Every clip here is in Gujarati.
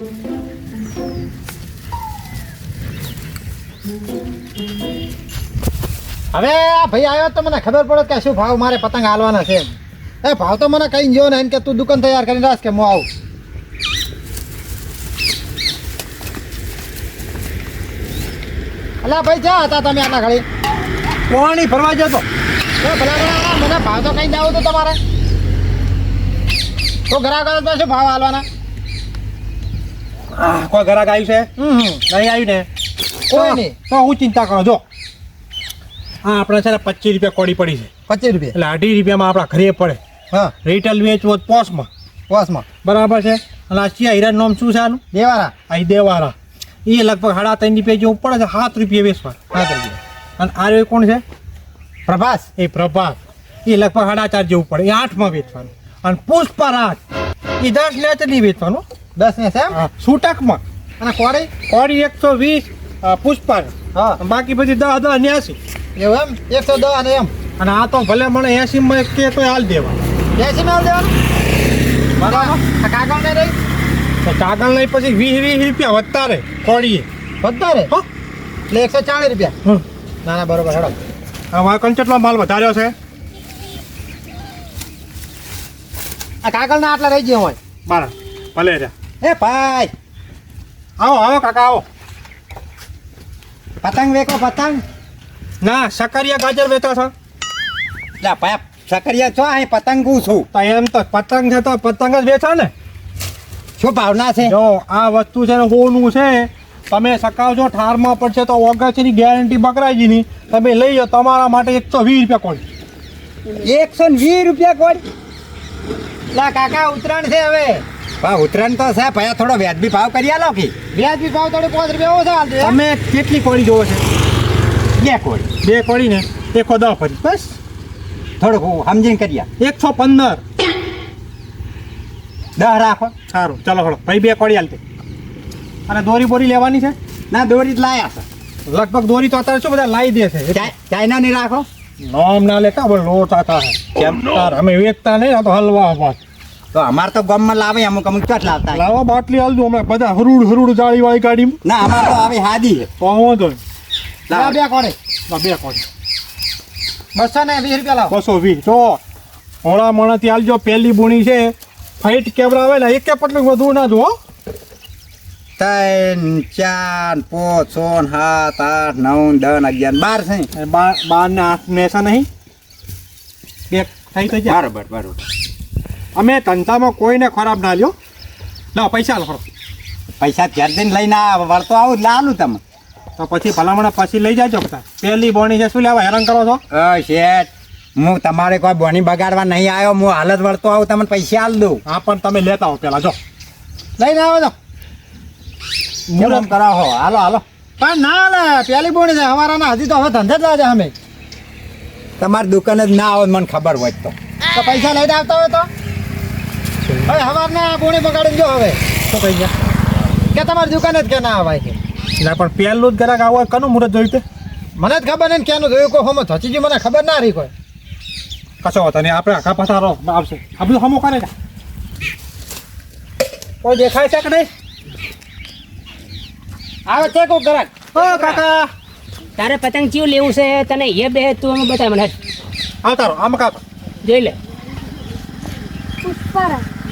હવે આ ભાઈ આવ્યો તો મને ખબર પડે કે શું ભાવ મારે પતંગ હાલવાના છે. એ ભાવ તો મને કઈ જો ને કે તું દુકાન તૈયાર કરીને રાખ કે હું આવું. અલા ભાઈ જા હતા તમે આટલા ઘડી? કોણી ફરવા જતો મને ભાવ તો કઈ દાવો તો તમારે. તો ગ્રાહક શું ભાવ હાલવાના? કોઈ ઘરાક આવ્યું છે. નહીં આવ્યું ને? કોઈ નહીં. તો હું ચિંતા કરો જો. હા આપણે છે ને પચીસ રૂપિયા કોડી પડી છે. પચીસ રૂપિયા? એટલે અઢી રૂપિયામાં આપણા ઘરે પડે. હા. રિટેલ વેચવો પોસમાં. પોસમાં. બરાબર છે? અને આ સિયા હીરા નામ શું છે આનું? દેવારા. આ દેવારા. એ લગભગ સાડા ત્રણ રૂપિયા જેવું પડે છે સાત રૂપિયા વેચવા. સાત રૂપિયા. અને આ રહ્યો કોણ છે? પ્રભાસ. એ પ્રભાસ. એ લગભગ સાડા ચાર જેવું પડે. એ આઠમાં વેચવાનું. અને પુષ્પરાજ. એ દસ નેચની વેચવાનું. દસ ને સેમ? હા, છૂટકમાં અને કોડી કોડી એકસો વીસ પુષ્પા હા. બાકી પછી દસ દસ ન્યાસી એવું એમ? એકસો દસ અને એમ. અને આ તો ભલે મને એસી માં કે તો હાલ દેવા. એસી માં દેવાનું? બરાબર. કાગળ ને રહી? તો કાગળ લઈ પછી વીસ વીસ રૂપિયા વધતા રહે કોડીએ વધતા રહે હો. એટલે એકસો ચાલીસ રૂપિયા. ના ના બરોબર હેડો. અમારે કંચટલો માલ વધાર્યો છે. આ કાગળ ના આટલા રહી ગયા હોય. બરાબર. ભલે રહ્યા. એ ભાઈ આવો આવો કાકા આવો. પતંગ વેકો પતંગ. ના સકરિયા ગાજર વેચો છો. લા ભાઈ સકરિયા છો અહીં પતંગું છું. તો એમ તો પતંગ છે તો પતંગ જ વેચો ને. શું ભાવના છે? જો આ વસ્તુ છે ને હોનું છે. તમે સકાવજો ઠારમાં પડશે તો ઓગસ્ટની ગેરંટી બકરાઈજીની તમે લઈ જાઓ તમારા માટે એકસો વીસ રૂપિયા કોડી એકસો વીસ રૂપિયા કોડ લા કાકા ઉતરાણ છે હવે. હા ઉતરાણ તો છે ભાઈ થોડો વ્યાજબી ભાવ કરી આલો કે? વ્યાજબી ભાવ થોડો પાંચ રૂપિયા ઓછા હાલ તમે કેટલી કોળી જોવો છે? બે કોળી. બે કોળી ને એકો દસ ફરી બસ. થોડુંક સમજીને કર્યા એકસો પંદર. દહ રાખો. સારું ચાલો હળો ભાઈ બે કોળી હાલતી અને દોરી બોરી લેવાની છે? ના દોરી જ લાયા છે. લગભગ દોરી તો અત્યારે શું બધા લાવી દે છે? ચાઇ- ચાઇના ની રાખો. નામ ના લેતા બોલ લોટ આતા કેમ? તાર અમે વેચતા નહીં આ તો હલવા બાદ તો અમાર તો ગામમાં લાવે અમુક અમુક ચોટ લાવતા. લાવો બાટલી આલજો હમણાં બધા હરુડ હરુડ જાળી વાળી ગાડી ના અમાર તો આવે હાદી. તો વાંધો. લાવ. બે કોડી બે કોડે બસો ને વીસ રૂપિયા લાવો. બસો વીસ. જો હોળા મણાથી હાલજો પહેલી બુણી છે. ફાઈટ કેમેરા આવે ને એક પટલું વધુ ના જો હો. ત્રણ ચાર પાંચ છ સાત આઠ નવ દસ અગિયાર બાર છે. બાર બાર ને આઠ ને નહીં. બે થઈ તો જાય બરાબર બરોબર. અમે ધંધામાં કોઈને ખરાબ ના લ્યો. લાવો પૈસા લો પૈસા ચાર દિન લઈને વળતો આવું લાલું તમે. તો પછી ભલામણ પછી લઈ જાજો પહેલી બોણી છે શું લેવા હેરાન કરો છો? શેઠ હું તમારે કોઈ બોની બગાડવા નહીં આવ્યો હું હાલત વળતો આવું તમને પૈસા આલ દઉં. હા પણ તમે લેતા આવો પેલા જો. લઈને આવો તો. મુરમ કરાવો હાલો હાલો. પણ ના લે પેલી બોણી છે અમારા હજી તો હવે ધંધે જ લાવે અમે. તમારી દુકાન જ ના આવે મને ખબર હોય તો પૈસા લઈને આવતા હોય તો? હવે હવારના બોણી બગાડી જો હવે. તો કહી ગયા. કે તમારી દુકાન જ કે ના અવાય કે ના પણ પહેલું જ ગ્રાહક આવો કનું મુહૂર્ત જોયું તે મને જ ખબર નહીં ક્યાંનું જોયું કોઈ હોમો થચી ગયું મને ખબર ના રહી કોઈ. કશો વાંધો નહીં આપણે આખા પસારો આવશે. આ બધું હમો કરે કોઈ દેખાય છે કે નહીં? આવે છે કોઈ ગ્રાહક? ઓ કાકા. તારે પતંગ ચીવ લેવું છે? તને એ બે તું અમે બતાવ મને. આવતા રહો આમ કાકા જોઈ લે.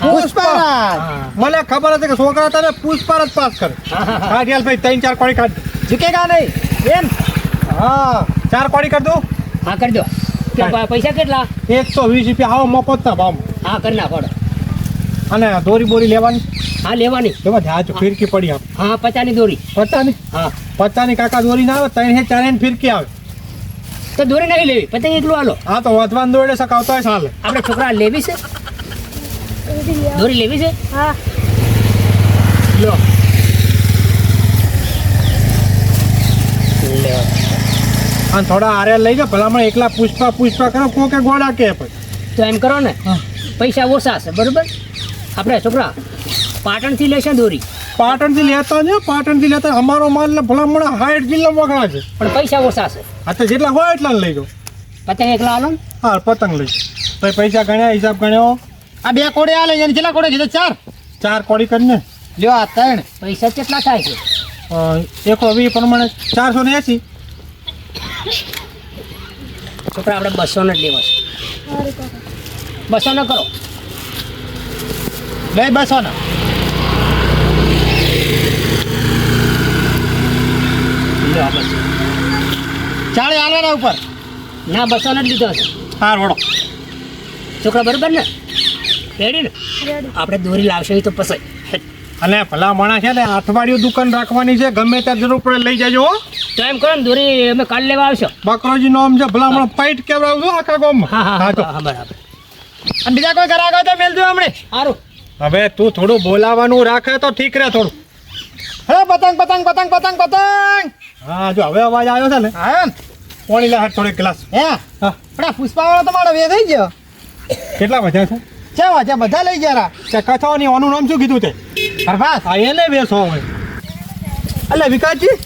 પુષ્પરાજ! મને ખબર હતી કે છોકરા તને પુષ્પાર જ પાસ કરે. કાઢિયાલ ભાઈ ત્રણ ચાર કોડી કાઢ. ઝુકેગા નહીં. એમ હા ચાર કોડી કરી દઉં. હા કરી દો. પૈસા કેટલા? એકસો વીસ રૂપિયા. આવો મફતના ભાવ. હા કરી નાખો હાલો. અને દોરી બોરી લેવાની? હા લેવાની. એમાં જાજો ફિરકી પડી આપ હા પચાની દોરી. પચાની? હા. પચાની કાકા દોરી ના આવે ત્રણ હે ચાર ફિરકી આવે. તો દોરી નહીં લેવી. પતંગ એકલું હાલો. હા તો વધવાન દોડે સકાવતો હોય ચાલે આપણે છોકરા લેવી છે? દોરી લેવી છે? લ્યો અને થોડા આરે લઈ જાઓ ભલામણ એકલા પુષ્પા પુષ્પા કરો કોકે ગોળા કે પછી. તો એમ કરો ને પૈસા ઓછા છે બરોબર? આપણે છોકરા પાટણથી લેશે દોરી. પાટણથી લેતા ને પાટણથી લેતા અમારો માલ ને ભલામણ હાઈટ જિલ્લા વગડા છે. પણ પૈસા ઓછા છે હા તો જેટલા હોય એટલા લઈ જાઓ. પતંગ એકલા આલો હા પતંગ લઈ તો પૈસા ગણ્યા હિસાબ ગણ્યો. આ બે કોડે આ લઈ કેટલા કોડી કીધા ચાર. ચાર કોડી કરીને. લ્યો આ ત્રણ. પૈસા કેટલા થાય છે? અ, વી પ્રમાણે ચારસો ને એસી. છોકરા આપણે બસો ને જ લેવા છે. બસો ને કરો. લઈ બસો ને. ચાળી હાલવાના ઉપર. ના બસો ને જ લીધો છે હા વડો છોકરા બરોબર ને? રેડી ને? આપણે દોરી લાવશે એ તો પસાય અને ભલા માણસ છે ને અઠવાડિયું દુકાન રાખવાની છે ગમે ત્યાં જરૂર પડે લઈ જાજો ટાઈમ તો એમ કરો ને દોરી અમે કાલ લેવા આવશો. બકરોજી નો આમ છે ભલા માણસ પાઇટ કેવડાવજો આખા ગામમાં. હા હા તો. બરાબર. અને બીજા કોઈ ગ્રાહક હોય તો મેલજો હમણે સારું હવે તું થોડું બોલાવાનું રાખે તો ઠીક રહે થોડું. હે પતંગ પતંગ પતંગ પતંગ પતંગ. હા જો હવે અવાજ આવ્યો છે ને. હા પાણી લે હાથ થોડી ગ્લાસ. હે? હા. પુષ્પાવાળો તમારો વે થઈ ગયો. કેટલા વધ્યા છે? વાંચે બધા લઈ ગયા તે કથાઓની ઓનું નામ શું કીધું તે? પ્રભાસ હા એને બેસો હવે. એટલે વિકાસજી.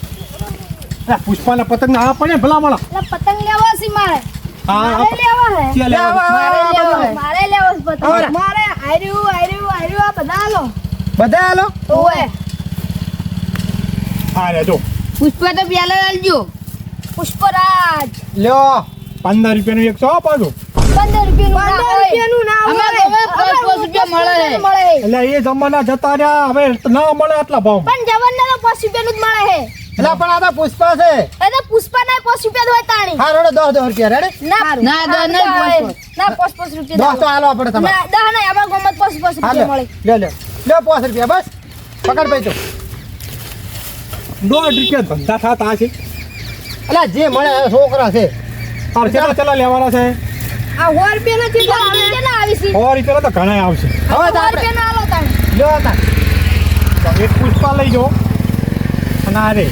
પુષ્પાના પતંગ ના પડે ભલા મળો પતંગ લેવા છે મારે. પુષ્પરાજ. લ્યો. પંદર રૂપિયાનું એક એકસો પાછું. પંદર રૂપિયાનું ના હોય. અમે પાંચ રૂપિયા મળે. મળે. એટલે એ જમવાના જતા રહ્યા હવે ના મળે આટલા ભાવ. પણ જવાના તો પાંચ રૂપિયાનું જ મળે હે. એટલે પણ આ તો પુષ્પા છે. એ પુષ્પા ના પાંચ રૂપિયા હોય તાણી. હા રોડો દસ દસ રૂપિયા રેડી ના ના દસ નહીં ના પાંચ પાંચ. દસ તો હાલો આપણે તમારે. દસ નહીં આપણા ગામમાં પાંચ પાંચ રૂપિયા મળે. લ્યો પાંચ રૂપિયા બસ. પકડ ભાઈ તું. દોઢ રૂપિયા ધંધા થતા છે. એટલે જે મળે છોકરા છે. ચલા ચલા લેવાના છે? આ સો રૂપિયાના કેટલા કેટલા આવી છે. સો રૂપિયા તો ઘણા આવશે હવે સો તો આપણે રૂપિયાના આલો તમે લ્યો તા તો એક પુષ્પા લઈ જાઓ. અને આ રે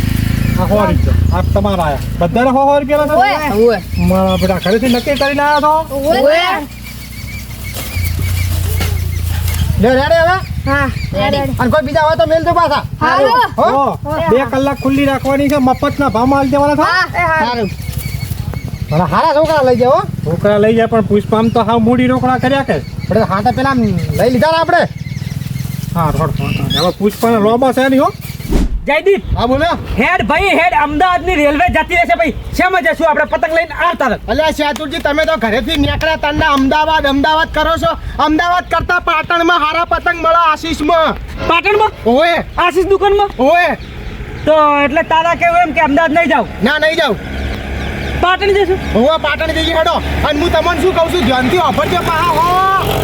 આ સો રૂપિયા આ તમારા આયા. બધાને સો સો રૂપિયા ના મારા બેટા ઘરેથી નક્કી કરીને આવ્યા તો લ્યો રેડી હવે? હા અને કોઈ બીજા હોય તો મેલજો પાછા. હાલો. હો? હો, બે કલાક ખુલ્લી રાખવાની છે. મફતના ભાવમાં આલી દેવાના થાય સારું હારા. છોકરા લઈ જાઓ છોકરા લઈ જાય પણ પુષ્પામ તો હાવ મૂડી રોકડા કર્યા કે? પણ હા તો પેલા લઈ લીધા ને આપણે? હા રોડ હવે પુષ્પાના લોબો છે નહીં હો. જયદીપ! હા બોલો. હેડ ભાઈ હેડ. અમદાવાદની રેલવે જતી રહેશે ભાઈ. શેમાં જશું આપણે? પતંગ લઈને આવતા. અલ્યા શાતુરજી તમે તો ઘરેથી નીકળ્યા તંડા અમદાવાદ અમદાવાદ કરો છો. અમદાવાદ કરતા પાટણમાં હારા પતંગ મળે આશીષમાં. પાટણમાં? ઓએ. આશીષ દુકાનમાં? ઓએ. તો એટલે તારા કેવું એમ કે અમદાવાદ નહીં જાવ ના નહીં જાઉં. પાટણ જશું હું પાટણ જઈએ હેડો. અને હું તમને શું કહું છું? ધ્યાનથી વાપરજો પા હો.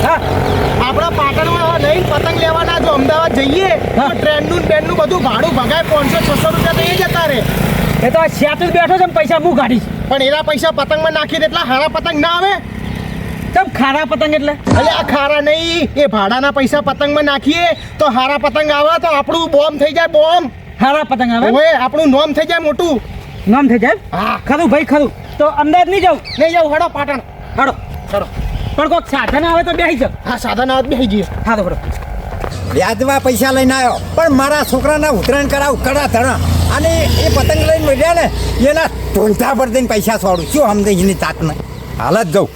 હા. આપણા પાટણમાં નહીં પતંગ લેવાના જો અમદાવાદ જઈએ. ટ્રેનનું ટ્રેનનું બધું ભાડું ભગાય પાંચસો છસો રૂપિયા તો એ જતા રહે એ તો જ બેઠો છે પૈસા હું કાઢીશ. પણ એના પૈસા પતંગમાં નાખી દે એટલા હારા પતંગ ના આવે. તમ ખારા પતંગ એટલે? એટલે આ ખારા નહીં. એ ભાડાના પૈસા પતંગમાં નાખીએ તો હારા પતંગ આવે તો આપણું બોમ્બ થઈ જાય બોમ્બ. હારા પતંગ આવે ઓએ આપણું નોમ થઈ જાય મોટું. નામ થઈ જાય? હા. ખરું ભાઈ ખરું. તો અમદાવાદ નહીં જાઉં? નહીં જાઉં હડો પાટણ. હડો. હડો. પણ કોઈક સાધન આવે તો બેસી જાવ હા સાધન આવત બેસી જઈએ. હા તો બરો વ્યાજમાં પૈસા લઈને આવ્યો. પણ મારા છોકરાના ઉત્તરાયણ કરાવ કડા ધણા. અને એ પતંગ લઈને મળ્યા ને એના ટોલતા પર દઈને પૈસા છોડું શું સમજે એની તાતને? હાલ જ જાઉં.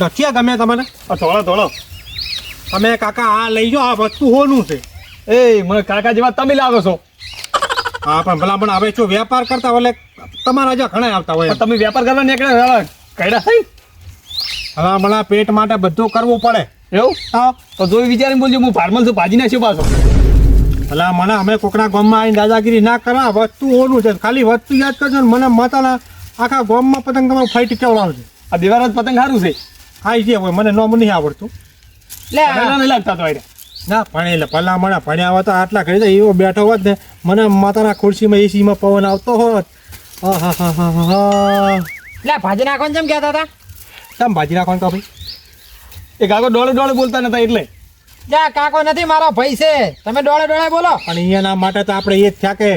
નથી ગમે તમને? ધોળો ધોળો. તમે કાકા આ લઈ જાઓ આ વસ્તુ હોનું છે. એ મને કાકા જેવા તમે લાવો છો. હા પણ ભલા પણ હવે જો વેપાર કરતા એટલે તમારા જ્યાં ઘણા આવતા હોય તમે વેપાર કરવા નીકળ્યા કઈડા થઈ? હવે હમણાં પેટ માટે બધું કરવું પડે. એવું? હા. તો જોઈ વિચારીને બોલજો હું ફાર્મલ છું ભાજી નાખ્યો પાછો? ભલા મને અમે કોકના ગામમાં આવીને દાદાગીરી ના કરા વસ્તુ ઓનું છે ખાલી વસ્તુ યાદ કરજો ને મને માતાના આખા ગામમાં પતંગ તમારે ફાઈટ કેવડાવશે આ દિવારાજ પતંગ સારું છે. હા જે હોય મને નોમ નહીં આવડતું. એટલે લાગતા તો. ના ભણેલા ભલા મળ્યા ભણ્યા હોત તો આટલા કરી દે એવો બેઠો હોત ને મને માતાના ખુરશીમાં એસીમાં પવન આવતો હોત. એટલે ભાજી નાખવાનું જેમ કહેતા હતા? કેમ ભાજી નાખવાનું કાપી એ કાકો ડોળે ડોળે બોલતા નતા એટલે. જા કાકો નથી મારો ભાઈ છે. તમે ડોળે ડોળે બોલો. અને અહીંયાના માટે તો આપણે એ જ થયા કે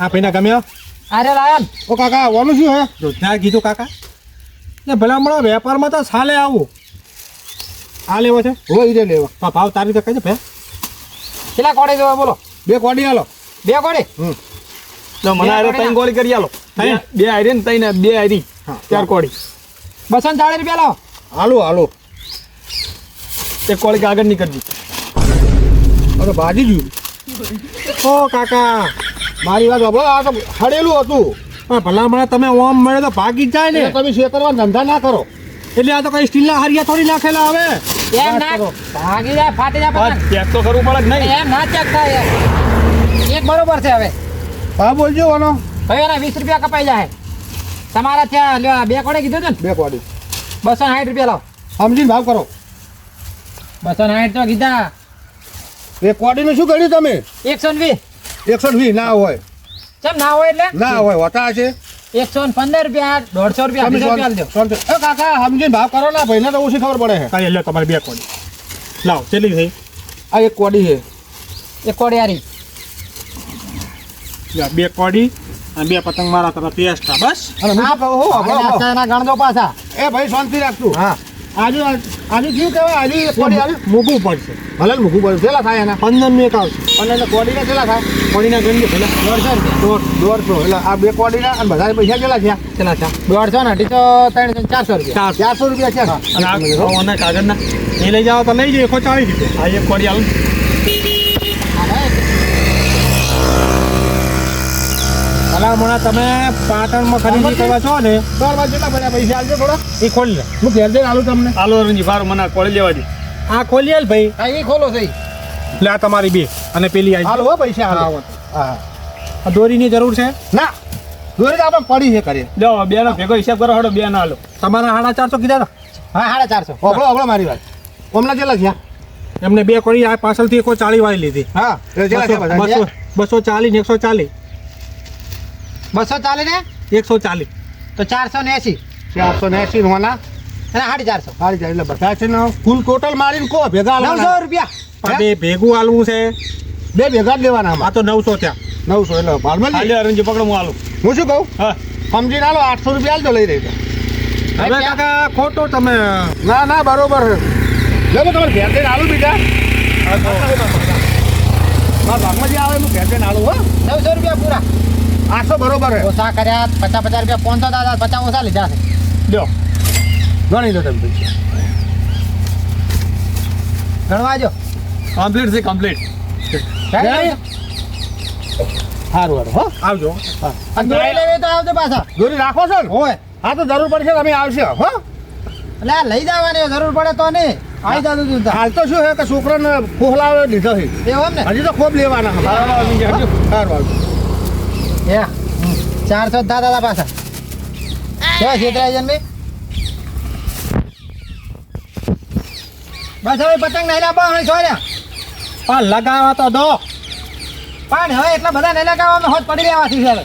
આ ભાઈને ગમ્યો? અરે લાયન. ઓ કાકા ઓલું શું હે? જો ત્યાં કીધું કાકા. ને ભલા મળો વેપારમાં તો સાલે આવું. આ લેવો છે? હોય ઈ લેવો. પા ભાવ તારી તો કહેજો ભે કેટલા કોડી જોવા બોલો? બે કોડી આલો. બે કોડે? તો મને આરે ત્રણ ગોળી કરી આલો. ત્રણ? બે- આયરી ને ત્રણ બે હા. ચાર કોડી. બસો ને રૂપિયા લાવો. હાલો હાલો. એક કોળી આગળની કરજી. અરે ભાજી જોયું ઓ કાકા. મારી વાત સાંભળો આ તો હડેલું હતું. પણ ભલા મને તમે ઓમ મળે તો ભાગી જ જાય ને. તમે શેતરવા ધંધા ના કરો? એટલે આ તો કઈ સ્ટીલના હરિયા થોડી નાખેલા આવે. એમ ના ભાગી જાય ફાટી જાય હા, ચેક તો કરવું પડે જ નહીં? એમ ના ચેક થાય એક બરોબર છે હવે. હા બોલજો ઓનો ભાઈ એના વીસ રૂપિયા કપાઈ જાય. તમારા ત્યાં લ્યો, બે કોણે કીધું ને? બે કોડી. બસો સાઠ રૂપિયા લાવો. સમજીને ભાવ કરો. બસો સાઠ તો કીધા. એ કોડીનું શું કર્યું તમે? એકસો વીસ. એકસો વીસ ના હોય. કેમ ના હોય એટલે? ના હોય હોતા છે એકસો પંદર રૂપિયા દોઢસો રૂપિયા કાકા સમજીને ભાવ કરો ને ભાઈને તો ઓછી ખબર પડે છે. કાંઈ લ્યો તમારે બે કોડી. લાવ કેટલી થઈ આ એક કોડી છે. એક કોડિયારી. લ્યો, બે કોડી અને બે પતંગ મારા તમે એક્સ્ટ્રા બસ. અને ગણજો પાછા. એ ભાઈ શાંતિ રાખતું હા. આજુ આજુ શું કહેવાય આજે કોડી મૂકવું પડશે. ભલે મૂકવું પડે કેટલા થાય એના. પંદરનું એક આવશે. અને કોડીને કેટલા થાય. કોડીના ગંદી પેલા દોઢસો રૂપિયા દોઢ- દોઢસો એટલે આ બે કોડીના અને બધા પૈસા કેટલા થયા? કેટલા છે દોઢસો ને અઢીસો ત્રણ ત્રણ ચારસો રૂપિયા. ચાર ચારસો રૂપિયા છે. અને આ કાગળના. એ લઈ જાઓ તો લઈ જઈએ એકસો ચાલીસ રૂપિયા. આ એક કોડી આલું. ભલામણા તમે પાટણમાં ખરીદી કરવા છો ને ચાર બાજુ કેટલા ભર્યા પૈસા આલજો થોડા એ ખોલી લે. હું ઘેર જઈને આલું તમને. આલો રણજી બાર મને ખોલી લેવા દે. આ ખોલી આલ ભાઈ. હા એ ખોલો થઈ એટલે આ તમારી બે અને પેલી આવી હાલો હો પૈસા હાલો હા આ દોરીની જરૂર છે? ના દોરી તો આપણે પડી છે કરીએ જો બે નો ભેગો હિસાબ કરો હડો બે ના હાલો તમારા સાડા ચારસો કીધા હતા? હા સાડા ચારસો. ઓગળો ઓગળો મારી વાત. હમણાં કેટલા થયા એમને બે કોળી આ પાછળથી એકસો ચાળી વાળી લીધી. હા બધા. બસો ચાલીસ એકસો ચાલીસ બસો ચાલે ને એકસો ચાલીસ તો ચારસો ને એસી ચારસો ને એસી હોના અને સાડી ચારસો સારી જાય એટલે બધા છે ને ફૂલ ટોટલ મારીને કહો ભેગા નવસો આલવાના. રૂપિયા। પણ બે ભેગું આલવું છે. બે ભેગા જ લેવાના આ આમાં તો નવસો ત્યાં. નવસો એટલે ભાડમાં આ લઈ. લ્યો રંજી પકડો હું આલું. હું શું કહું? હા. સમજીને આલો આઠસો રૂપિયા આલજો લઈ રહી તો. હવે કાકા ખોટો તમે ના ના બરોબર છે. લે હું તમારે ઘેર જઈને આલું બીજા. મારા ભાગમાં જે આવે હું ઘેર જઈને આલું હો. નવસો રૂપિયા પૂરા. આઠસો બરોબર ઓછા કર્યા પચાસ પચાસ રૂપિયા પાંચસો દાદા પચાસ ઓછા લીધા છે. લ્યો. ગણી દો તમે પૈસા. ગણવા જો કમ્પ્લીટ છે કમ્પ્લીટ સારું સારું હો. આવજો. દોરી લેવી તો આવજો પાછા. દોરી રાખો છો ને? હોય. હા તો જરૂર પડશે તમે આવશે હો. એટલે લઈ જવાની જરૂર પડે તો નહીં. આવી જતું તું હાલ તો શું છે કે છોકરાને ફોહલાવે લીધો છે. એવો ને? હજી તો ખૂબ લેવાના. સારું આવજો. હે? ચારસો જ દાદા પાછા. કેવા છેતરાય ને બસ હવે પતંગ નહીં લાવો હવે છોડ્યા પણ લગાવવા તો દો. પણ હવે એટલા બધા નહીં લગાવવા, અમે હોત પડી રહેવાથી છે હવે.